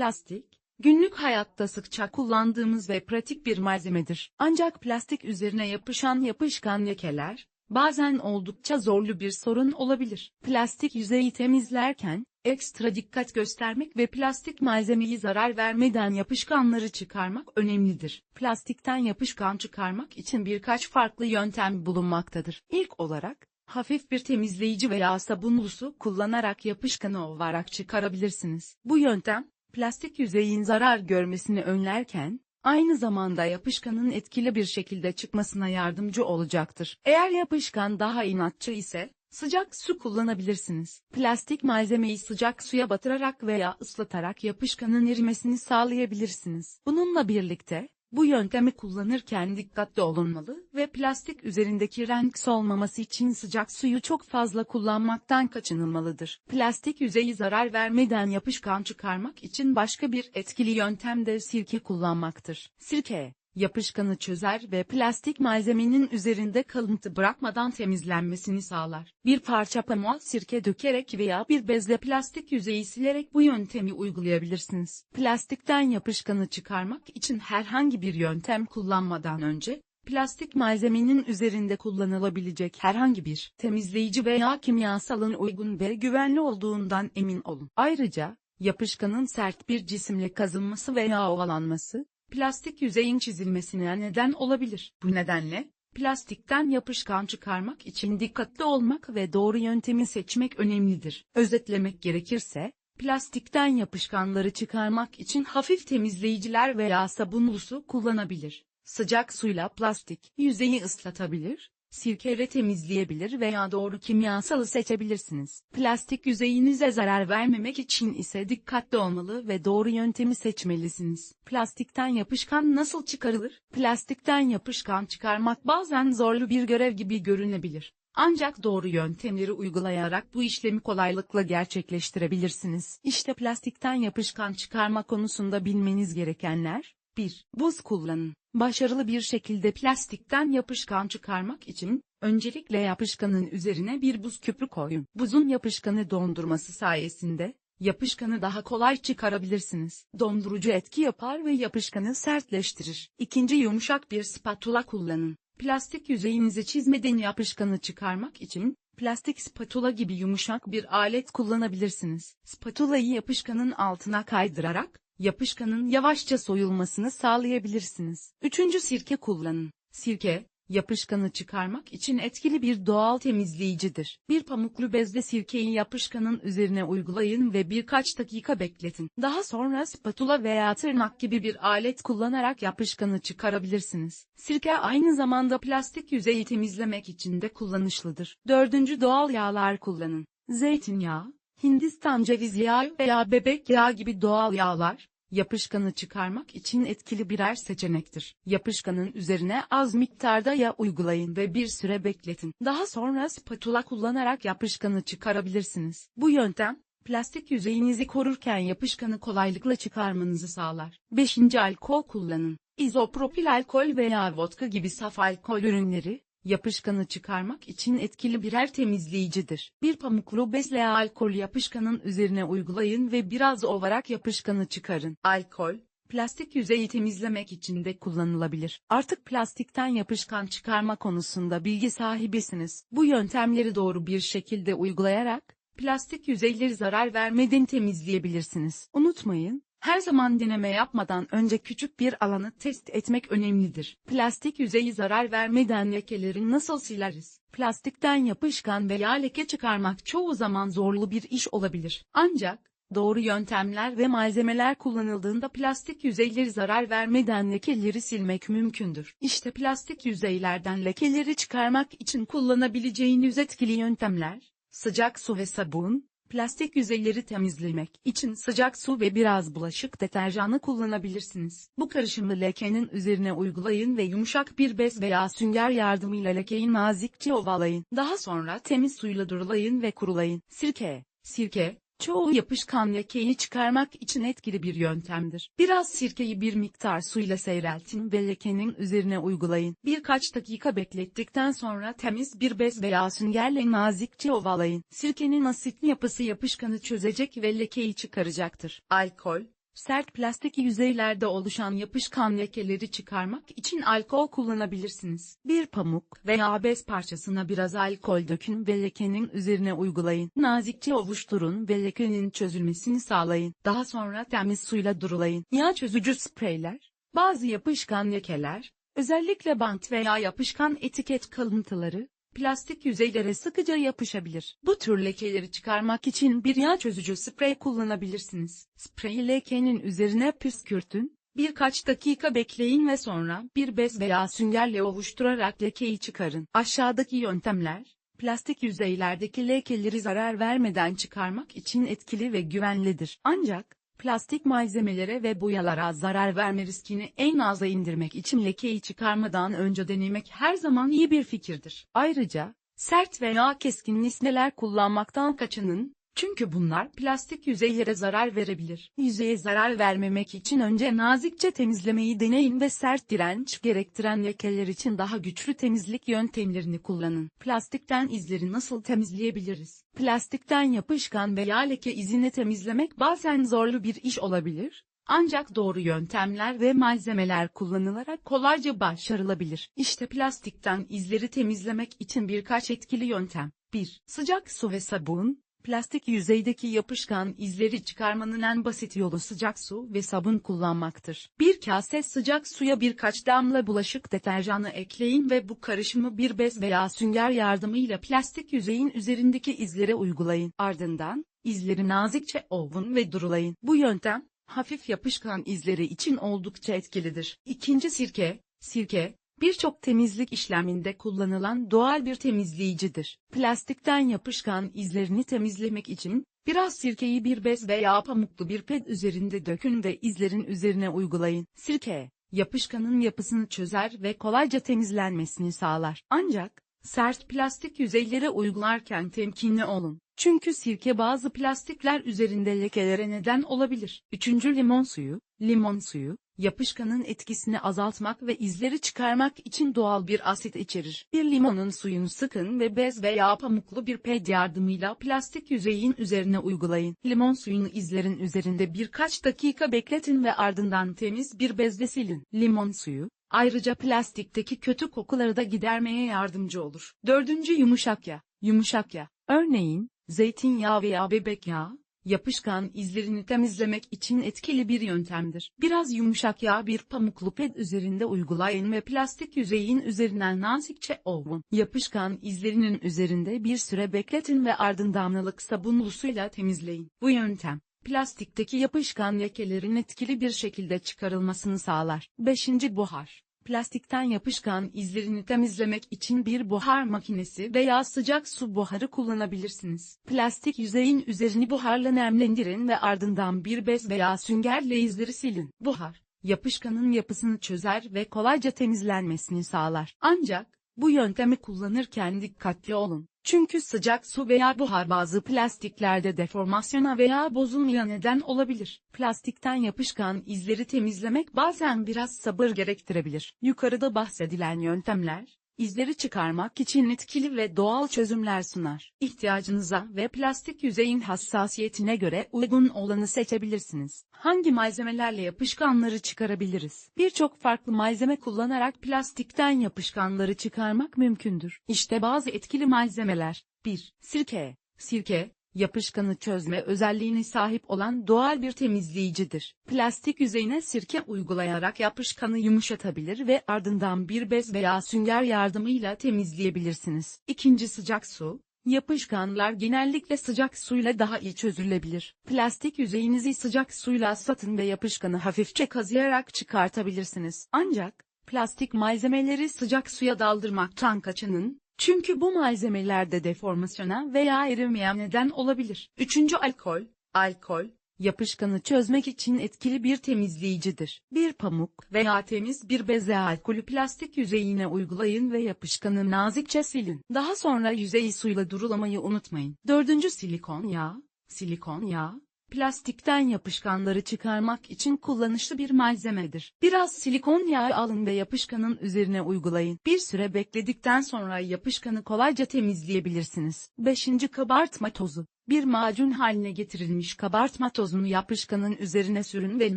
Plastik, günlük hayatta sıkça kullandığımız ve pratik bir malzemedir. Ancak plastik üzerine yapışan yapışkan lekeler, bazen oldukça zorlu bir sorun olabilir. Plastik yüzeyi temizlerken, ekstra dikkat göstermek ve plastik malzemeyi zarar vermeden yapışkanları çıkarmak önemlidir. Plastikten yapışkan çıkarmak için birkaç farklı yöntem bulunmaktadır. İlk olarak, hafif bir temizleyici veya sabunlu su kullanarak yapışkanı ovarak çıkarabilirsiniz. Bu yöntem, plastik yüzeyin zarar görmesini önlerken, aynı zamanda yapışkanın etkili bir şekilde çıkmasına yardımcı olacaktır. Eğer yapışkan daha inatçı ise, sıcak su kullanabilirsiniz. Plastik malzemeyi sıcak suya batırarak veya ıslatarak yapışkanın erimesini sağlayabilirsiniz. Bununla birlikte, bu yöntemi kullanırken dikkatli olunmalı ve plastik üzerindeki renk solmaması için sıcak suyu çok fazla kullanmaktan kaçınılmalıdır. Plastik yüzeyi zarar vermeden yapışkan çıkarmak için başka bir etkili yöntem de sirke kullanmaktır. Sirke, yapışkanı çözer ve plastik malzemenin üzerinde kalıntı bırakmadan temizlenmesini sağlar. Bir parça pamuğa sirke dökerek veya bir bezle plastik yüzeyi silerek bu yöntemi uygulayabilirsiniz. Plastikten yapışkanı çıkarmak için herhangi bir yöntem kullanmadan önce, plastik malzemenin üzerinde kullanılabilecek herhangi bir temizleyici veya kimyasalın uygun ve güvenli olduğundan emin olun. Ayrıca, yapışkanın sert bir cisimle kazınması veya ovalanması, plastik yüzeyin çizilmesine neden olabilir. Bu nedenle, plastikten yapışkan çıkarmak için dikkatli olmak ve doğru yöntemi seçmek önemlidir. Özetlemek gerekirse, plastikten yapışkanları çıkarmak için hafif temizleyiciler veya sabunlu su kullanabilir. Sıcak suyla plastik yüzeyi ıslatabilir, sirkeyle temizleyebilir veya doğru kimyasalı seçebilirsiniz. Plastik yüzeyinize zarar vermemek için ise dikkatli olmalı ve doğru yöntemi seçmelisiniz. Plastikten yapışkan nasıl çıkarılır? Plastikten yapışkan çıkarmak bazen zorlu bir görev gibi görünebilir. Ancak doğru yöntemleri uygulayarak bu işlemi kolaylıkla gerçekleştirebilirsiniz. İşte plastikten yapışkan çıkarma konusunda bilmeniz gerekenler, 1. Buz kullanın. Başarılı bir şekilde plastikten yapışkan çıkarmak için, öncelikle yapışkanın üzerine bir buz küpü koyun. Buzun yapışkanı dondurması sayesinde, yapışkanı daha kolay çıkarabilirsiniz. Dondurucu etki yapar ve yapışkanı sertleştirir. İkinci yumuşak bir spatula kullanın. Plastik yüzeyinizi çizmeden yapışkanı çıkarmak için, plastik spatula gibi yumuşak bir alet kullanabilirsiniz. Spatulayı yapışkanın altına kaydırarak, yapışkanın yavaşça soyulmasını sağlayabilirsiniz. Üçüncü sirke kullanın. Sirke, yapışkanı çıkarmak için etkili bir doğal temizleyicidir. Bir pamuklu bezle sirkeyi yapışkanın üzerine uygulayın ve birkaç dakika bekletin. Daha sonra spatula veya tırnak gibi bir alet kullanarak yapışkanı çıkarabilirsiniz. Sirke aynı zamanda plastik yüzeyi temizlemek için de kullanışlıdır. Dördüncü doğal yağlar kullanın. Zeytinyağı, Hindistan ceviz yağı veya bebek yağı gibi doğal yağlar, yapışkanı çıkarmak için etkili birer seçenektir. Yapışkanın üzerine az miktarda yağ uygulayın ve bir süre bekletin. Daha sonra spatula kullanarak yapışkanı çıkarabilirsiniz. Bu yöntem, plastik yüzeyinizi korurken yapışkanı kolaylıkla çıkarmanızı sağlar. 5. Alkol kullanın. İzopropil alkol veya vodka gibi saf alkol ürünleri, yapışkanı çıkarmak için etkili birer temizleyicidir. Bir pamuklu bezle alkol yapışkanın üzerine uygulayın ve biraz ovarak yapışkanı çıkarın. Alkol, plastik yüzeyi temizlemek için de kullanılabilir. Artık plastikten yapışkan çıkarma konusunda bilgi sahibisiniz. Bu yöntemleri doğru bir şekilde uygulayarak, plastik yüzeyleri zarar vermeden temizleyebilirsiniz. Unutmayın, her zaman deneme yapmadan önce küçük bir alanı test etmek önemlidir. Plastik yüzeyi zarar vermeden lekeleri nasıl sileriz? Plastikten yapışkan veya leke çıkarmak çoğu zaman zorlu bir iş olabilir. Ancak, doğru yöntemler ve malzemeler kullanıldığında plastik yüzeyleri zarar vermeden lekeleri silmek mümkündür. İşte plastik yüzeylerden lekeleri çıkarmak için kullanabileceğiniz etkili yöntemler, sıcak su ve sabun, Plastik yüzeyleri temizlemek için sıcak su ve biraz bulaşık deterjanı kullanabilirsiniz. Bu karışımı lekenin üzerine uygulayın ve yumuşak bir bez veya sünger yardımıyla lekeyi nazikçe ovalayın. Daha sonra temiz suyla durulayın ve kurulayın. Sirke, sirke, çoğu yapışkan lekeyi çıkarmak için etkili bir yöntemdir. Biraz sirkeyi bir miktar suyla seyreltin ve lekenin üzerine uygulayın. Birkaç dakika beklettikten sonra temiz bir bez veya süngerle nazikçe ovalayın. Sirkenin asitli yapısı yapışkanı çözecek ve lekeyi çıkaracaktır. Alkol, Sert plastik yüzeylerde oluşan yapışkan lekeleri çıkarmak için alkol kullanabilirsiniz. Bir pamuk veya bez parçasına biraz alkol dökün ve lekenin üzerine uygulayın. Nazikçe ovuşturun ve lekenin çözülmesini sağlayın. Daha sonra temiz suyla durulayın. Yağ çözücü spreyler, bazı yapışkan lekeler, özellikle bant veya yapışkan etiket kalıntıları, plastik yüzeylere sıkıca yapışabilir. Bu tür lekeleri çıkarmak için bir yağ çözücü sprey kullanabilirsiniz. Spreyi lekenin üzerine püskürtün, birkaç dakika bekleyin ve sonra bir bez veya süngerle ovuşturarak lekeyi çıkarın. Aşağıdaki yöntemler, plastik yüzeylerdeki lekeleri zarar vermeden çıkarmak için etkili ve güvenlidir. Ancak, plastik malzemelere ve boyalara zarar verme riskini en aza indirmek için lekeyi çıkarmadan önce denemek her zaman iyi bir fikirdir. Ayrıca, sert veya keskin nesneler kullanmaktan kaçının, çünkü bunlar plastik yüzeylere zarar verebilir. Yüzeye zarar vermemek için önce nazikçe temizlemeyi deneyin ve sert direnç gerektiren lekeler için daha güçlü temizlik yöntemlerini kullanın. Plastikten izleri nasıl temizleyebiliriz? Plastikten yapışkan veya leke izini temizlemek bazen zorlu bir iş olabilir. Ancak doğru yöntemler ve malzemeler kullanılarak kolayca başarılabilir. İşte plastikten izleri temizlemek için birkaç etkili yöntem. 1. Sıcak su ve sabun, Plastik yüzeydeki yapışkan izleri çıkarmanın en basit yolu sıcak su ve sabun kullanmaktır. Bir kase sıcak suya birkaç damla bulaşık deterjanı ekleyin ve bu karışımı bir bez veya sünger yardımıyla plastik yüzeyin üzerindeki izlere uygulayın. Ardından, izleri nazikçe ovun ve durulayın. Bu yöntem, hafif yapışkan izleri için oldukça etkilidir. İkinci sirke, sirke, birçok temizlik işleminde kullanılan doğal bir temizleyicidir. Plastikten yapışkan izlerini temizlemek için, biraz sirkeyi bir bez veya pamuklu bir ped üzerinde dökün ve izlerin üzerine uygulayın. Sirke, yapışkanın yapısını çözer ve kolayca temizlenmesini sağlar. Ancak, sert plastik yüzeylere uygularken temkinli olun. Çünkü sirke bazı plastikler üzerinde lekelere neden olabilir. Üçüncü limon suyu, limon suyu, yapışkanın etkisini azaltmak ve izleri çıkarmak için doğal bir asit içerir. Bir limonun suyunu sıkın ve bez veya pamuklu bir ped yardımıyla plastik yüzeyin üzerine uygulayın. Limon suyunu izlerin üzerinde birkaç dakika bekletin ve ardından temiz bir bezle silin. Limon suyu, ayrıca plastikteki kötü kokuları da gidermeye yardımcı olur. Dördüncü yumuşak yağ. Yumuşak yağ, örneğin, zeytinyağı veya bebek yağı, yapışkan izlerini temizlemek için etkili bir yöntemdir. Biraz yumuşak yağ bir pamuklu ped üzerinde uygulayın ve plastik yüzeyin üzerinden nazikçe ovun. Yapışkan izlerinin üzerinde bir süre bekletin ve ardından damlalık sabunlu suyla temizleyin. Bu yöntem, plastikteki yapışkan lekelerin etkili bir şekilde çıkarılmasını sağlar. 5. Buhar Plastikten yapışkan izlerini temizlemek için bir buhar makinesi veya sıcak su buharı kullanabilirsiniz. Plastik yüzeyin üzerini buharla nemlendirin ve ardından bir bez veya süngerle izleri silin. Buhar, yapışkanın yapısını çözer ve kolayca temizlenmesini sağlar. Ancak, bu yöntemi kullanırken dikkatli olun. Çünkü sıcak su veya buhar bazı plastiklerde deformasyona veya bozulmaya neden olabilir. Plastikten yapışkan izleri temizlemek bazen biraz sabır gerektirebilir. Yukarıda bahsedilen yöntemler, izleri çıkarmak için etkili ve doğal çözümler sunar. İhtiyacınıza ve plastik yüzeyin hassasiyetine göre uygun olanı seçebilirsiniz. Hangi malzemelerle yapışkanları çıkarabiliriz? Birçok farklı malzeme kullanarak plastikten yapışkanları çıkarmak mümkündür. İşte bazı etkili malzemeler. 1. Sirke. Sirke, yapışkanı çözme özelliğine sahip olan doğal bir temizleyicidir. Plastik yüzeyine sirke uygulayarak yapışkanı yumuşatabilir ve ardından bir bez veya sünger yardımıyla temizleyebilirsiniz. İkinci sıcak su, Yapışkanlar genellikle sıcak suyla daha iyi çözülebilir. Plastik yüzeyinizi sıcak suyla ıslatın ve yapışkanı hafifçe kazıyarak çıkartabilirsiniz. Ancak, plastik malzemeleri sıcak suya daldırmaktan kaçının, çünkü bu malzemelerde deformasyona veya erimeye neden olabilir. Üçüncü alkol, alkol, yapışkanı çözmek için etkili bir temizleyicidir. Bir pamuk veya temiz bir beze alkolü plastik yüzeyine uygulayın ve yapışkanı nazikçe silin. Daha sonra yüzeyi suyla durulamayı unutmayın. Dördüncü silikon yağı, silikon yağı, plastikten yapışkanları çıkarmak için kullanışlı bir malzemedir. Biraz silikon yağı alın ve yapışkanın üzerine uygulayın. Bir süre bekledikten sonra yapışkanı kolayca temizleyebilirsiniz. 5. Kabartma tozu Bir macun haline getirilmiş kabartma tozunu yapışkanın üzerine sürün ve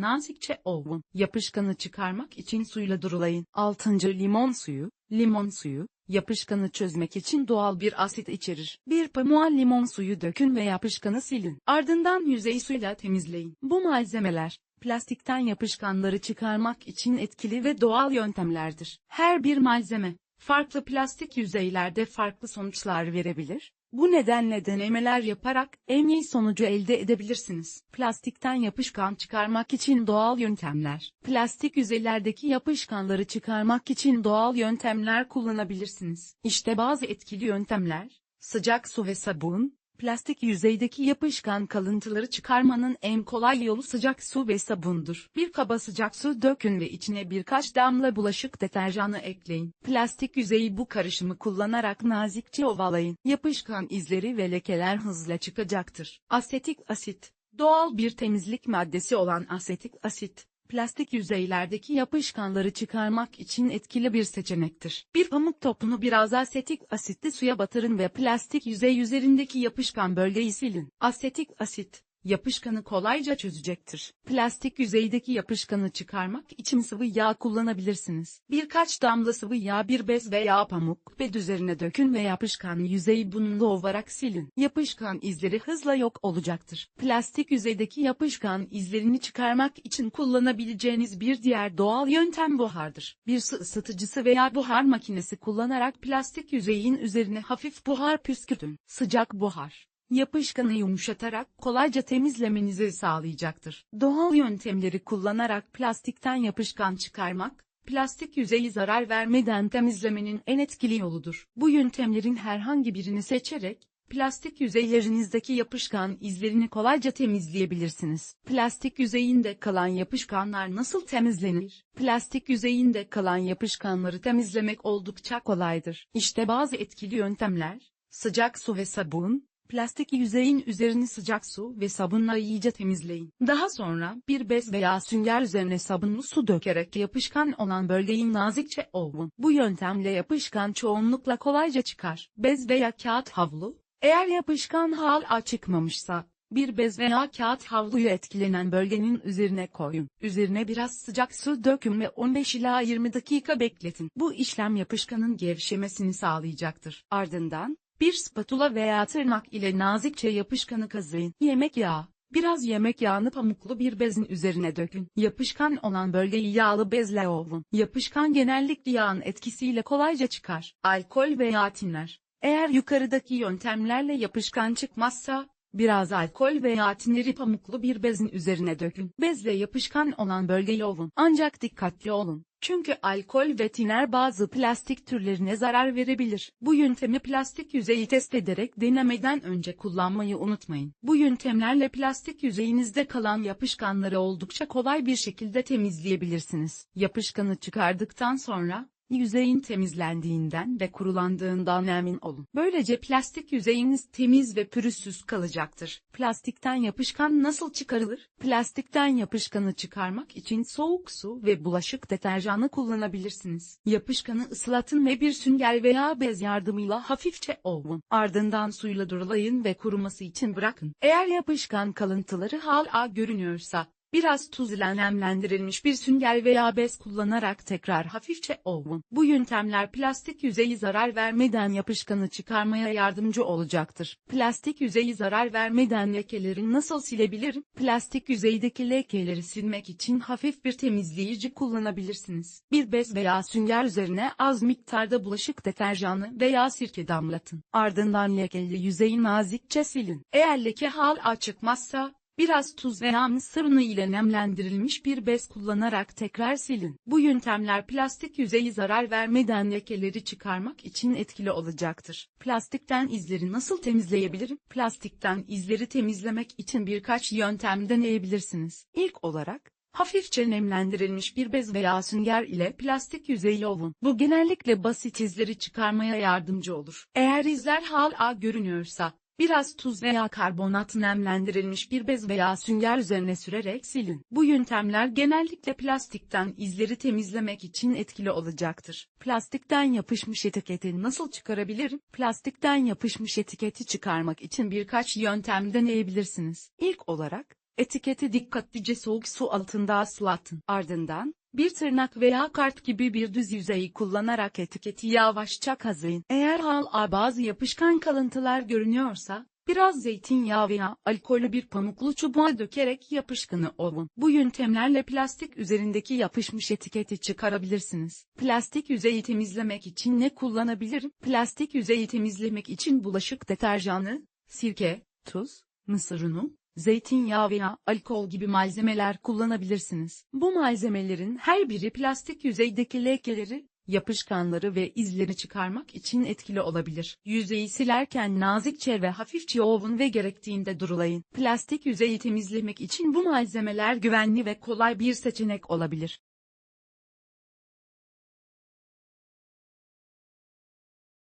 nazikçe ovun. Yapışkanı çıkarmak için suyla durulayın. 6. Limon suyu, limon suyu, yapışkanı çözmek için doğal bir asit içerir. Bir pamuğa limon suyu dökün ve yapışkanı silin. Ardından yüzey suyla temizleyin. Bu malzemeler, plastikten yapışkanları çıkarmak için etkili ve doğal yöntemlerdir. Her bir malzeme, farklı plastik yüzeylerde farklı sonuçlar verebilir. Bu nedenle denemeler yaparak en iyi sonucu elde edebilirsiniz. Plastikten yapışkan çıkarmak için doğal yöntemler. Plastik yüzeylerdeki yapışkanları çıkarmak için doğal yöntemler kullanabilirsiniz. İşte bazı etkili yöntemler. Sıcak su ve sabun, Plastik yüzeydeki yapışkan kalıntıları çıkarmanın en kolay yolu sıcak su ve sabundur. Bir kaba sıcak su dökün ve içine birkaç damla bulaşık deterjanı ekleyin. Plastik yüzeyi bu karışımı kullanarak nazikçe ovalayın. Yapışkan izleri ve lekeler hızla çıkacaktır. Asetik asit Doğal bir temizlik maddesi olan asetik asit, plastik yüzeylerdeki yapışkanları çıkarmak için etkili bir seçenektir. Bir pamuk topunu biraz asetik asitli suya batırın ve plastik yüzey üzerindeki yapışkan bölgeyi silin. Asetik asit, yapışkanı kolayca çözecektir. Plastik yüzeydeki yapışkanı çıkarmak için sıvı yağ kullanabilirsiniz. Birkaç damla sıvı yağ bir bez veya pamuk bez üzerine dökün ve yapışkan yüzeyi bununla ovarak silin. Yapışkan izleri hızla yok olacaktır. Plastik yüzeydeki yapışkan izlerini çıkarmak için kullanabileceğiniz bir diğer doğal yöntem buhardır. Bir su ısıtıcısı veya buhar makinesi kullanarak plastik yüzeyin üzerine hafif buhar püskürtün. Sıcak buhar yapışkanı yumuşatarak kolayca temizlemenizi sağlayacaktır. Doğal yöntemleri kullanarak plastikten yapışkan çıkarmak, plastik yüzeyi zarar vermeden temizlemenin en etkili yoludur. Bu yöntemlerin herhangi birini seçerek, plastik yüzeylerinizdeki yapışkan izlerini kolayca temizleyebilirsiniz. Plastik yüzeyinde kalan yapışkanlar nasıl temizlenir? Plastik yüzeyinde kalan yapışkanları temizlemek oldukça kolaydır. İşte bazı etkili yöntemler, sıcak su ve sabun, Plastik yüzeyin üzerini sıcak su ve sabunla iyice temizleyin. Daha sonra bir bez veya sünger üzerine sabunlu su dökerek yapışkan olan bölgeyi nazikçe ovun. Bu yöntemle yapışkan çoğunlukla kolayca çıkar. Bez veya kağıt havlu, eğer yapışkan hala çıkmamışsa, bir bez veya kağıt havluyu etkilenen bölgenin üzerine koyun. Üzerine biraz sıcak su dökün ve 15 ila 20 dakika bekletin. Bu işlem yapışkanın gevşemesini sağlayacaktır. Ardından, bir spatula veya tırnak ile nazikçe yapışkanı kazıyın. Yemek yağı. Biraz yemek yağını pamuklu bir bezin üzerine dökün. Yapışkan olan bölgeyi yağlı bezle ovun. Yapışkan genellikle yağın etkisiyle kolayca çıkar. Alkol veya tinler. Eğer yukarıdaki yöntemlerle yapışkan çıkmazsa, Biraz alkol veya tineri pamuklu bir bezin üzerine dökün. Bezle yapışkan olan bölgeyi ovun. Ancak dikkatli olun. Çünkü alkol ve tiner bazı plastik türlerine zarar verebilir. Bu yöntemi plastik yüzeyi test ederek denemeden önce kullanmayı unutmayın. Bu yöntemlerle plastik yüzeyinizde kalan yapışkanları oldukça kolay bir şekilde temizleyebilirsiniz. Yapışkanı çıkardıktan sonra, yüzeyin temizlendiğinden ve kurulandığından emin olun. Böylece plastik yüzeyiniz temiz ve pürüzsüz kalacaktır. Plastikten yapışkan nasıl çıkarılır? Plastikten yapışkanı çıkarmak için soğuk su ve bulaşık deterjanı kullanabilirsiniz. Yapışkanı ıslatın ve bir sünger veya bez yardımıyla hafifçe ovun. Ardından suyla durulayın ve kuruması için bırakın. Eğer yapışkan kalıntıları hala görünüyorsa, Biraz tuz ile nemlendirilmiş bir sünger veya bez kullanarak tekrar hafifçe ovun. Bu yöntemler plastik yüzeyi zarar vermeden yapışkanı çıkarmaya yardımcı olacaktır. Plastik yüzeyi zarar vermeden lekeleri nasıl silebilirim? Plastik yüzeydeki lekeleri silmek için hafif bir temizleyici kullanabilirsiniz. Bir bez veya sünger üzerine az miktarda bulaşık deterjanı veya sirke damlatın. Ardından lekeli yüzeyi nazikçe silin. Eğer leke hala çıkmazsa, Biraz tuz veya mısır unu ile nemlendirilmiş bir bez kullanarak tekrar silin. Bu yöntemler plastik yüzeyi zarar vermeden lekeleri çıkarmak için etkili olacaktır. Plastikten izleri nasıl temizleyebilirim? Plastikten izleri temizlemek için birkaç yöntem deneyebilirsiniz. İlk olarak, Hafifçe nemlendirilmiş bir bez veya sünger ile plastik yüzeyi ovun. Bu genellikle basit izleri çıkarmaya yardımcı olur. Eğer izler hala görünüyorsa, Biraz tuz veya karbonat nemlendirilmiş bir bez veya sünger üzerine sürerek silin. Bu yöntemler genellikle plastikten izleri temizlemek için etkili olacaktır. Plastikten yapışmış etiketi nasıl çıkarabilirim? Plastikten yapışmış etiketi çıkarmak için birkaç yöntem deneyebilirsiniz. İlk olarak, etiketi dikkatlice soğuk su altında ıslatın. Ardından, bir tırnak veya kart gibi bir düz yüzeyi kullanarak etiketi yavaşça kazıyın. Eğer hala bazı yapışkan kalıntılar görünüyorsa, biraz zeytinyağı veya alkollü bir pamuklu çubuğa dökerek yapışkanı ovun. Bu yöntemlerle plastik üzerindeki yapışmış etiketi çıkarabilirsiniz. Plastik yüzeyi temizlemek için ne kullanabilirim? Plastik yüzeyi temizlemek için bulaşık deterjanı, sirke, tuz, mısır unu, zeytinyağı veya alkol gibi malzemeler kullanabilirsiniz. Bu malzemelerin her biri plastik yüzeydeki lekeleri, yapışkanları ve izleri çıkarmak için etkili olabilir. Yüzeyi silerken nazikçe ve hafifçe ovun ve gerektiğinde durulayın. Plastik yüzeyi temizlemek için bu malzemeler güvenli ve kolay bir seçenek olabilir.